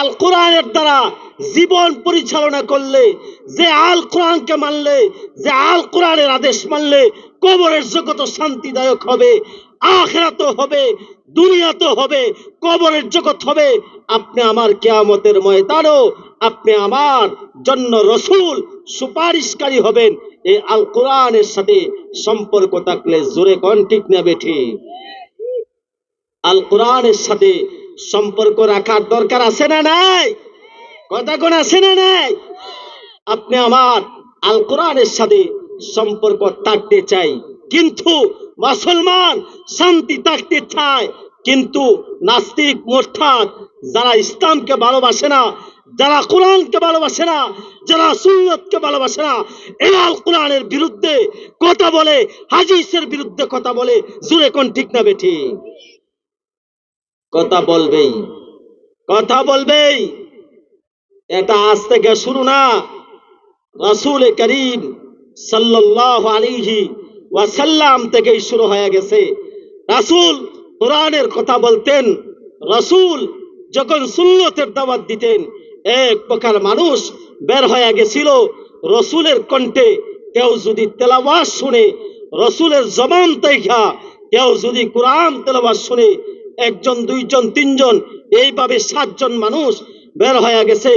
আল কোরআনের দ্বারা জীবন পরিচালনা করলে, যে আল কোরআনকে মানলে, যে আল কোরআনের আদেশ মানলে কবরের জগৎ শান্তিদায়ক হবে আখেরাত হবে দুনিয়াতে হবে, কবরের জগৎ হবে। আপনি আমার কেয়ামতের ময়দানও আপনি আমার জন্য রসুল, সুপারিশকারী হবেন। এই আল কোরআনের সাথে সম্পর্ক থাকলে জোরে কন ঠিক না বেঠি? আল কোরআনের সাথে সম্পর্ক রাখার দরকার আছে না নাই? কথা কোন আছে না নাই? আপনি আমার আল কোরআনের সাথে সম্পর্ক থাকতে চাই, কিন্তু মুসলমান শান্তি থাকতে চায়, কিন্তু নাস্তিক মোরঠাদ যারা ইসলামকে ভালোবাসে না, যারা কোরআনকে ভালোবাসে না, যারা সুন্নতকে ভালোবাসে না আল কোরআনের বিরুদ্ধে কথা বলে হাজিসের বিরুদ্ধে কথা বলে জুড়ে কোন ঠিক না বেঠি কথা বলবেই। কথা বলবেই। এটা আজ থেকে শুরু না। রসুল করিম আলিহি ওয়াসাল্লাম থেকেই শুরু হয়ে গেছে। রাসূল কোরআনের কথা বলতেন। রসুল যখন সুন্নতের দাওয়াত দিতেন, এক প্রকার মানুষ বের হয়ে গেছিল। রসুলের কণ্ঠে কেউ যদি তেলাবাস শুনে, রসুলের জবান দেখা কেউ যদি কোরআন তেলাবাস শুনে একজন, দুইজন, তিনজন, এইভাবে সাতজন মানুষ বের হয়ে গেছে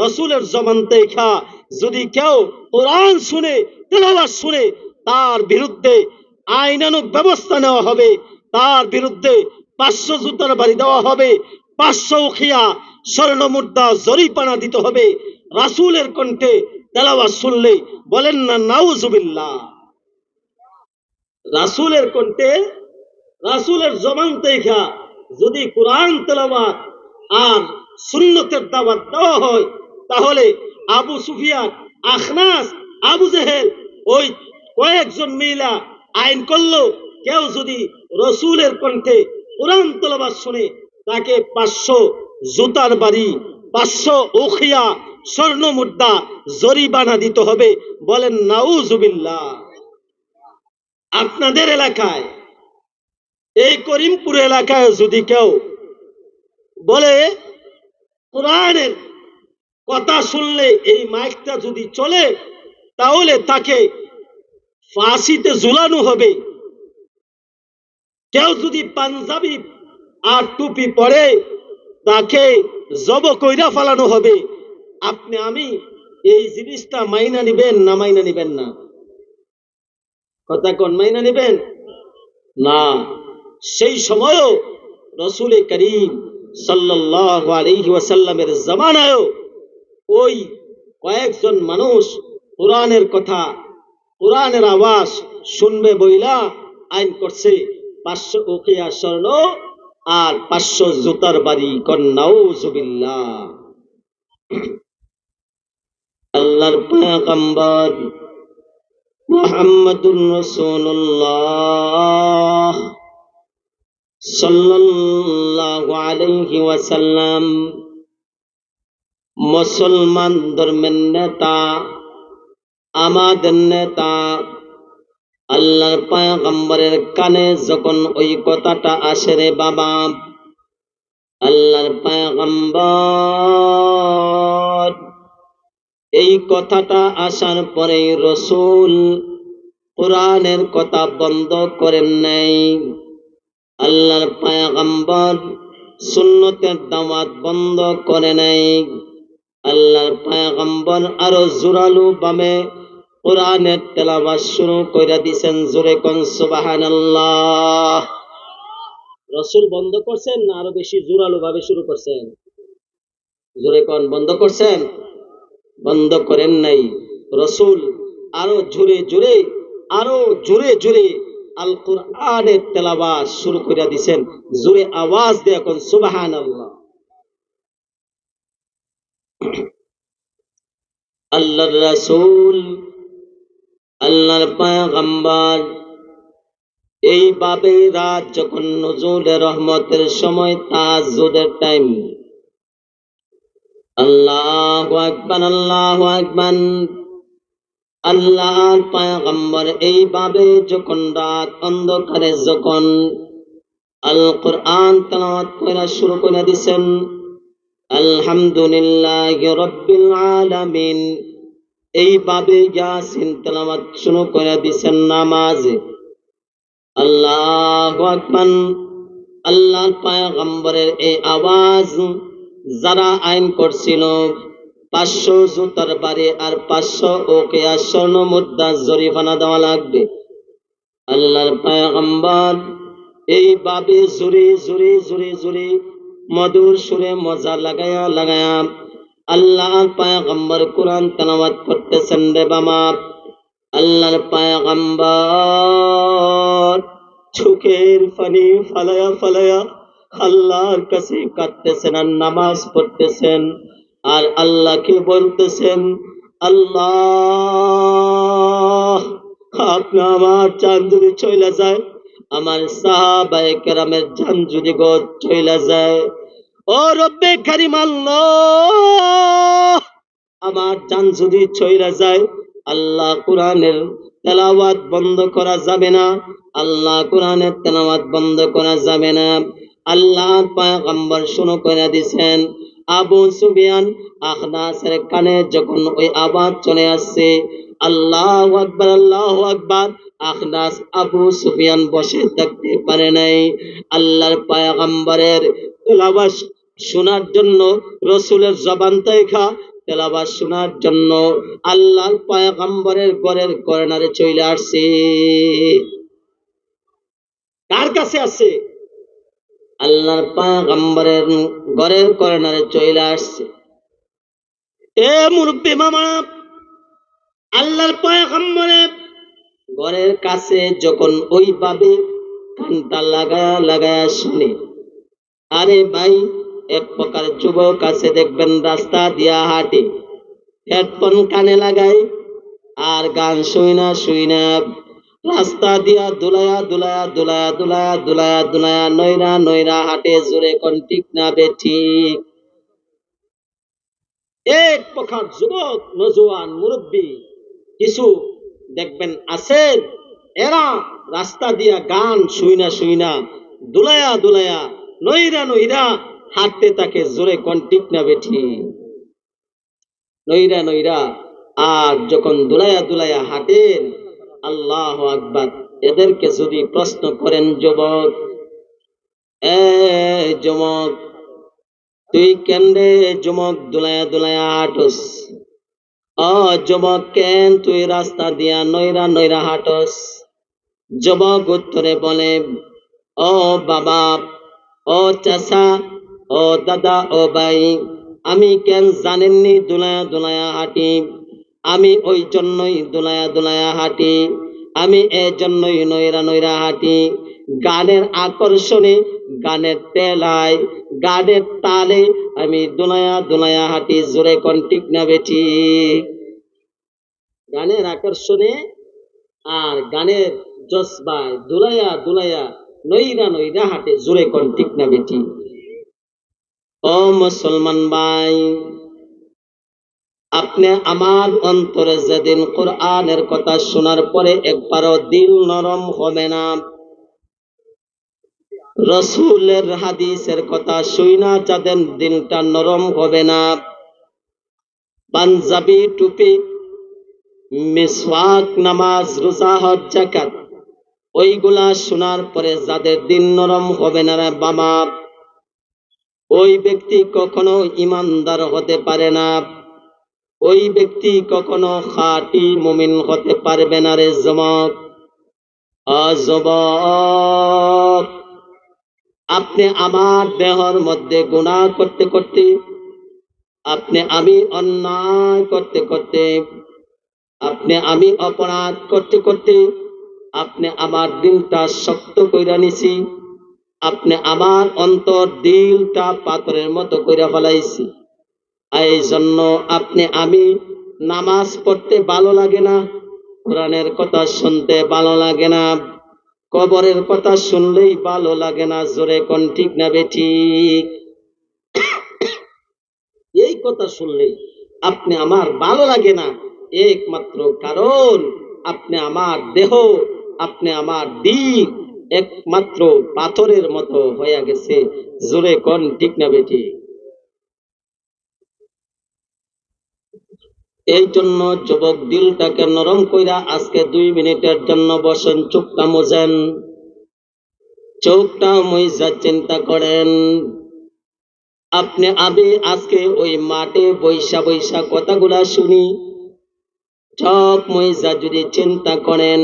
রসুলের জবান দেখা। যদি কেউ কোরআন শুনে তেলাওয়াজ শুনে, তার বিরুদ্ধে আইনানুক ব্যবস্থা নেওয়া হবে, তার বিরুদ্ধে পাঁচশো জুতার বাড়ি দেওয়া হবে, পাঁচশো উখিয়া স্বর্ণ মুদ্রা জরিপানা দিতে হবে, রাসুলের কণ্ঠে তেলাওয়াজ শুনলে বলেন না, নাউজুবিল্লাহ। রাসুলের কণ্ঠে, রাসুলের জবান দেখা যদি কোরআন তেলাওয়াত আর সুন্নতের দাওয়াত দেওয়া হয়, তাহলে আবু সুফিয়ান, আখনাস, আবু জেহেল ওই কয়েকজন মহিলা আইন করল। কেউ যদি রসুলের কণ্ঠে কোরআন তেলাওয়াত শুনে, তাকে পাঁচশো জুতার বাড়ি, পাঁচশো ওখিয়া স্বর্ণ মুদ্রা জরিবানা দিতে হবে। বলেন, নাউজুবিল্লাহ। আপনাদের এলাকায় এই করিমপুর এলাকায় যদি কেউ বলে, কোরআনের কথা শুনলে এই মাইকটা যদি চলে, তাহলে তাকে ফাঁসিতে ঝুলানো হবে। কেউ যদি পাঞ্জাবি আর টুপি পরে তাকে জব কইরা ফালানো হবে, আপনি, আমি এই জিনিসটা মাইনা নিবেন না মাইনা নিবেন না? কথা কোন, মাইনা নিবেন? না। সেই সময়ও রসুল করিম ওয়াসাল্লামের জামানায়ও ওই কয়েকজন মানুষ কোরআনের কথা, কোরআনের আওয়াজ শুনবে বইলা আইন করছে। পাঁচশো উকিয়া স্বর্ণ আর পাঁচশো জুতার বাড়ি কন্যাও জুবিল্লা আল্লাহর পয়গম্বর মুহাম্মদুর রাসূলুল্লাহ। ওয়াসাল্লাম মুসলমান ধর্মের নেতা, আমাদের নেতা, আল্লাহর পয়গম্বরের কানে যখন ওই কথাটা আসে রে বাবা, আল্লাহর পয়গম্বর, এই কথাটা আসার পরে রসুল কোরআনের কথা বন্ধ করেন নাই। আল্লাহর পায়গম্বর সুন্নতের দাওয়াত বন্ধ করে নাই। আল্লাহর পায়গম্বর আরও জোরালো ভাবে কোরআনের তেলাওয়াত শুরু কইরা দিছেন, জোরে কোন সুবহানাল্লাহ। রসুল বন্ধ করছেন না আরও বেশি জোরালো ভাবে শুরু করছেন? জোরে কোন বন্ধ করছেন? বন্ধ করেন নাই। রসুল আরও জোরে জোরে, আরও জোরে জোরে আল কোরআনের তেলাওয়াত শুরু করে দিছেন। জোরে আওয়াজ দিয়ে এখন সুবাহান আল্লাহ আল্লাহর রাসূল, আল্লাহর পয়গম্বর এইভাবে রাত যখন নজরুল রহমতের সময়, তাহাজ্জুদের টাইম আল্লাহু আকবার আল্লাহু আকবার। আল্লাহর পয়গম্বর এইভাবে যখন রাত অন্ধকারে যখন আল কোরআন তেলাওয়াত করা শুরু করে দিছেন, আলহামদুলিল্লাহ রব্বিল আলামিন এইভাবে ইয়াসিন তেলাওয়াত শুরু করে দিছেন নামাজে। আল্লাহু আকবার। আল্লাহর পয়গম্বরের এই আওয়াজ যারা আইন করছিল পাঁচশো জুতার বাড়ি আর পাঁচশো ওকে আর স্বর্ণ মুদ্রা জরিমানা দেওয়া লাগবে। আল্লাহর পয়গম্বর এইভাবে জুড়ে জুড়ে জুড়ে জুড়ে মধুর সুরে মজা লাগায়া লাগায়া আল্লাহর পয়গম্বর কোরআন তেলাওয়াত করতেছেন রে বাবা। আল্লাহর পয়গম্বর চোখের পানি ফালায়া ফালায়া আল্লাহর কাছে কাঁদতেছেন আর নামাজ পড়তেছেন। আর আল্লাহকে বলতেছেন? আল্লাহ, আপনি আমার চান যদি চলে যায়, আমার সাহাবায়ে কেরামের জান যদি চলে যায়, ও রব্বে কারিম আল্লাহ, আমার জান যদি চলে যায়, আল্লাহ কোরআনের তেলাওয়াত বন্ধ করা যাবে না, আল্লাহ কোরআনের তেলাওয়াত বন্ধ করা যাবে না। আল্লাহ পয়গম্বর শুরু করে দিছেন আবু সুফিয়ান আখনাসের কানে যখন ওই আওয়াজ চলে আসছে, আল্লাহ আকবার আল্লাহ আকবার, আখনাস আবু সুফিয়ান বসে থাকতে পারে নাই। আল্লাহর পয়গম্বরের তেলাওয়াত শোনার জন্য, রসুলের জবান খা তেলাওয়াত শোনার জন্য আল্লাহর পয়গম্বরের ঘরের কর্নারে চলে আসছে। কার কাছে আছে আল্লাহর পয়গম্বরের ঘরের কর্নারে চলে আসছে। এ মুরব্বী মামা, আল্লাহর পয়গম্বরের ঘরের কাছে যখন ওইভাবে কানটা লাগায়া লাগায়া শুনে, আরে ভাই, এক প্রকার যুবক আছে, দেখবেন রাস্তা দিয়া হাঁটে। হেডফোন কানে লাগায়, আর গান শুই না শুই না। রাস্তা দিয়া দুলায়া দুলায়া দুলায়া দুলায়া দুলায়া দুলায়া নইরা নইরা হাঁটে জোরে কোন ঠিক না বে ঠিক। এক প্রকার যুবক, নজওয়ান, মুরব্বী, কিছু দেখবেন আছেন এরা রাস্তা দিয়া গান শুই না শুই না দুলায়া দুলায়া নইরা নইরা হাঁটতে তাকে জোরে কোন ঠিক না বেঠি নইরা নইরা আর যখন দুলায়া দুলায়া হাঁটেন আল্লাহ আকবার। এদেরকে যদি প্রশ্ন করেন, যুবক, এ যুবক, তুই কেন্দ্রে যুবক দুলায়া দুলায়া হাঁটস? ও যুবক, কেন তুই রাস্তা দিয়া নইরা নইরা হাঁটস? যুবক উত্তরে বলে, ও বাবা, ও চাচা, ও দাদা, ও ভাই, আমি কেন জানেননি দুলায়া দুলায়া হাঁটি? আমি ওই জন্যই দুলায়া দুলায়া হাঁটি, আমি এই জন্যই নইরা নইরা হাঁটি। গানের আকর্ষণে, গানের তেলায়, গানের তালে আমি দুলায়া দুলায়া হাঁটি, জোরে কোন ঠিক না বেঠি গানের আকর্ষণে আর গানের জজবায় দুলায়া দুলায়া নইরা নইরা হাঁটে, জোরে কোন ঠিক না বেঠি ও মুসলমান ভাই আপনি আমার অন্তরে যেদিন কোরআনের কথা শোনার পরে একবারও দিল নরম হবে না। রসুলের হাদিসের কথা শুইনা যাদের দিলটা নরম হবে না। পাঞ্জাবি টুপি, মিসওয়াক নামাজ, রোজা, হজ জাকাত ওইগুলা শোনার পরে যাদের দিন নরম হবে না রে বাবা, ওই ব্যক্তি কখনো ইমানদার হতে পারে না। ওই ব্যক্তি কখনো খাঁটি মুমিন হতে পারবে না রে অযবক আপনি আমার দেহর মধ্যে গুনাহ করতে করতে, আপনি আমি অন্যায় করতে করতে, আপনি আমি অপরাধ করতে করতে, আপনি আমার দিলটা শক্ত কইরা নিছি, আপনি আমার অন্তর দিলটা পাথরের মতো কইরা ফেলাইছি। এই জন্য আপনি, আমি নামাজ পড়তে ভালো লাগে না, কোরআনের কথা শুনতে ভালো লাগে না, কবরের কথা শুনলেই ভালো লাগে না, জোরে কোন ঠিক না বেঠিক এই কথা শুনলেই আপনি আমার ভালো লাগে না, একমাত্র কারণ আপনি আমার দেহ, আপনি আমার দিক, একমাত্র পাথরের মতো হয়ে গেছে, জোরে কোন ঠিক না বেঠিক এই জন্য যুবক দিলটাকে নরম কইরা আজকে দুই মিনিটের জন্য বসেন, চোখটা মোজেন চোখটা মইজা চিন্তা করেন, আপনি আমি আজকে ওই মাঠে বৈশা বৈশা কথাগুলা শুনি, চোখ মইজা যদি চিন্তা করেন,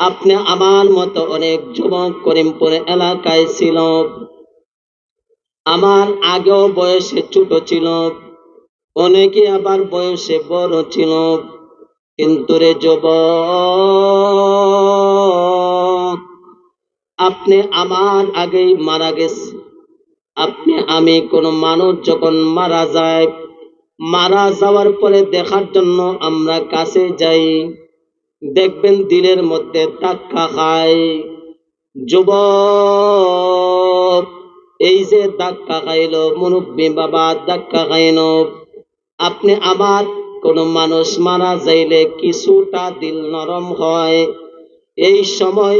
আপনি আমার মতো অনেক যুবক করিমপুর এলাকায় ছিল, আমার আগেও বয়সে ছোট ছিল। অনেকে আবার বয়সে বড় ছিল, কিন্তু রে যুবক, আপনি আমার আগেই মারা গেছে। আপনি, আমি কোন মানুষ যখন মারা যায়, মারা যাওয়ার পরে দেখার জন্য আমরা কাছে যাই, দেখবেন দিলের মধ্যে ধাক্কা খায়। যুবক, এই যে ধাক্কা খাইল, মুরব্বী বাবা ধাক্কা খাইল আপনি আমার কোন মানুষ মারা যাইলে কিছুটা দিল নরম হয়। এই সময়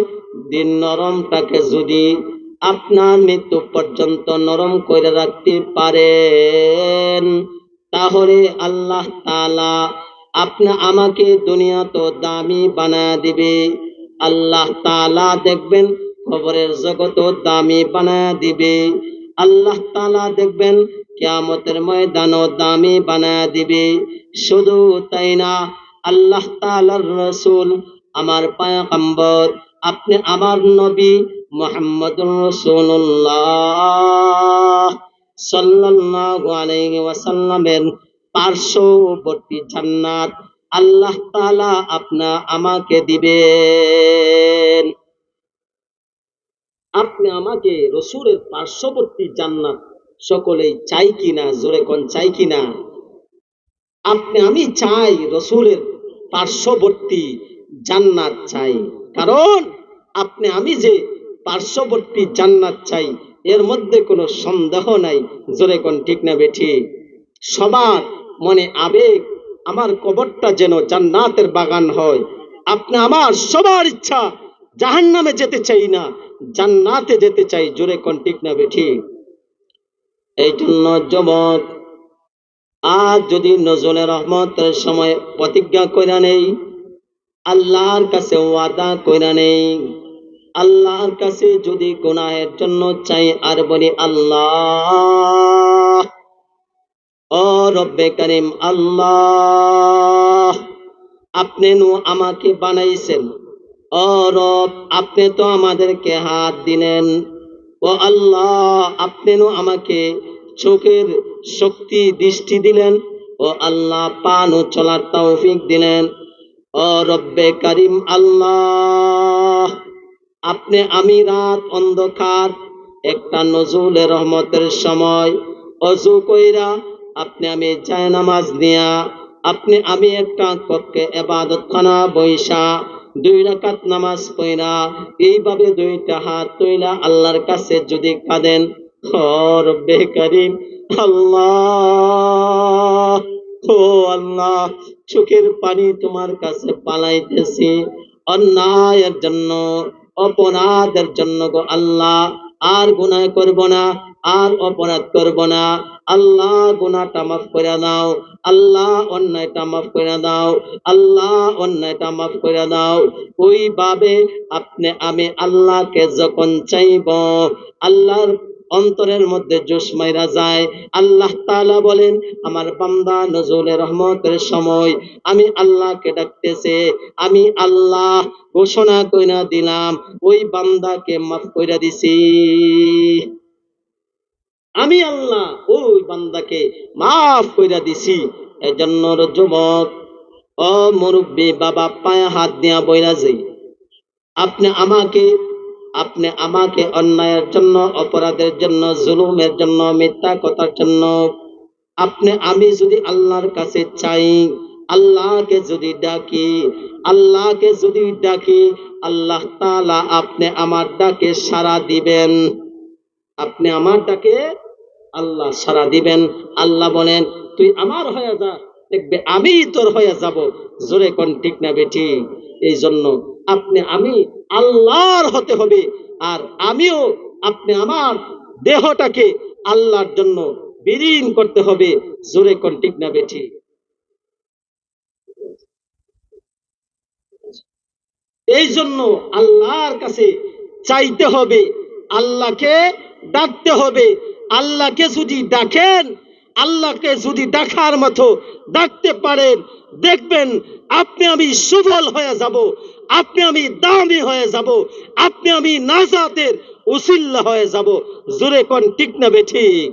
দিন নরমটাকে যদি আপনার মৃত্যু পর্যন্ত নরম করে রাখতে পারেন, তাহলে আল্লাহ তাআলা আপনি আমাকে দুনিয়া তো দামি বানা দিবে। আল্লাহ তালা দেখবেন খবরের জগত দামি বানা দিবে। আল্লাহ তালা দেখবেন কিয়ামতের ময়দানও দামি বানায় দিবে। শুধু তাই না, আল্লাহ তাআলার রসুল, আমার পায়গম্বর, আপনি আমার নবী মুহাম্মদুর রাসূলুল্লাহ সাল্লাল্লাহু আলাইহি ওয়াসাল্লামের পার্শ্ববর্তী জান্নাত আল্লাহ তাআলা আপনা আমাকে দিবেন। আপনি আমাকে রসুলের পার্শ্ববর্তী জান্নাত সকলেই চাই কিনা, জোরে কোন চাই কিনা? আপনি, আমি চাই রসুলের পার্শ্ববর্তী জান্নাত চাই। কারণ আপনি, আমি যে পার্শ্ববর্তী জান্নাত চাই, এর মধ্যে কোনো সন্দেহ নাই। জোরে কোন ঠিক না বেঠি? সবার মনে আবেগ, আমার কবরটা যেন জান্নাতের বাগান হয়। আপনি, আমার সবার ইচ্ছা জাহান নামে যেতে চাই না, জান্নাতে যেতে চাই। জোরে কোন ঠিক না বেঠি? এই জন্য যুবক, আজ যদি নজরে রহমতের সময় প্রতিজ্ঞা কইরা নেই, আল্লাহর কাছে ওয়াদা কইরা নেই, আল্লাহর কাছে যদি গুনাহের জন্য চাই, আর বলি, আল্লাহ, ও রব্বে করিম, আল্লাহ, আপনি নু আমাকে বানাইছেন। ও রব, আপনি তো আমাদেরকে হাত দিলেন। ও আল্লাহ, আপনি নু আমাকে চোখের শক্তি দৃষ্টি দিলেন ও আল্লাহ পান ও চলার তৌফিক দিলেন। ও রব্বে করিম আল্লাহ, আপনি আমি রাত অন্ধকার, একটা নজরুলে রহমতের সময়। অজু কইরা আপনি আমি যায় নামাজ নিয়া আপনি আমি একটা কক্ষে এবাদত খানা বৈশা দুই রাকাত নামাজ পড়া এইভাবে দুইটা হাত তৈলা আল্লাহর কাছে যদি কাঁদেন করিম, আল্লাহ, ও আল্লাহ, চোখের পানি তোমার কাছে পালাইতেছি। অন্যায়ের জন্য, অপরাধের জন্য গো আল্লাহ, আর গুনাহ করব না, আর অপরাধ করব না। আল্লাহ, গুনাহটা মাফ করে দাও। আল্লাহ, অন্যায়টা মাফ করে দাও। আল্লাহ, অন্যায়টা মাফ করে দাও। ওইভাবে আপনি, আমি আল্লাহকে যখন চাইব, আল্লাহর অন্তরের মধ্যে জোশ মাইরা যায়। আল্লাহ তাআলা বলেন, আমার বান্দা নজরুল রহমতের সময় আমি আল্লাহকে ডাকতেছে, আমি আল্লাহ ঘোষণা কইরা দিলাম, ওই বান্দাকে মাফ কইরা দিছি। আমি আল্লাহ ওই বান্দাকে মাফ কইরা দিছি। এজন্য যুবক, ও মুরব্বী, বাবা পায়ে হাত দিয়া বইরা যাই। আপনি আমাকে আপনি আমাকে অন্যায়ের জন্য, অপরাধের জন্য, জুলুমের জন্য, মিথ্যা কথার জন্য। আপনি, আমি যদি আল্লাহর কাছে চাই, আল্লাহকে যদি ডাকি, আল্লাহকে যদি ডাকি, আল্লাহ তালা আপনি আমার ডাকে সাড়া দিবেন। আপনি আমার ডাকে আল্লাহ সাড়া দিবেন। আল্লাহ বলেন, তুই আমার হয়ে যা, দেখবে আমি তোর হয়ে যাব। জোরে কোন ঠিক না বেটি এই জন্য আপনি, আমি আল্লাহর হতে হবে। আর আমিও আপনি আমার দেহটাকে আল্লাহর জন্য বিলীন করতে হবে। জোরে কন্টিক না বেঠি? এই জন্য আল্লাহর কাছে চাইতে হবে। আল্লাহকে ডাকতে হবে। আল্লাহকে যদি ডাকেন আল্লাহকে যদি দেখার মতো দেখতে পারেন, দেখবেন আপনি আমি সুফল হয়ে যাব, আপনি আমি দামি হয়ে যাব, আপনি আমি নাজাতের উসিল্লা হয়ে যাব। জোরে কন ঠিক না বে ঠিক?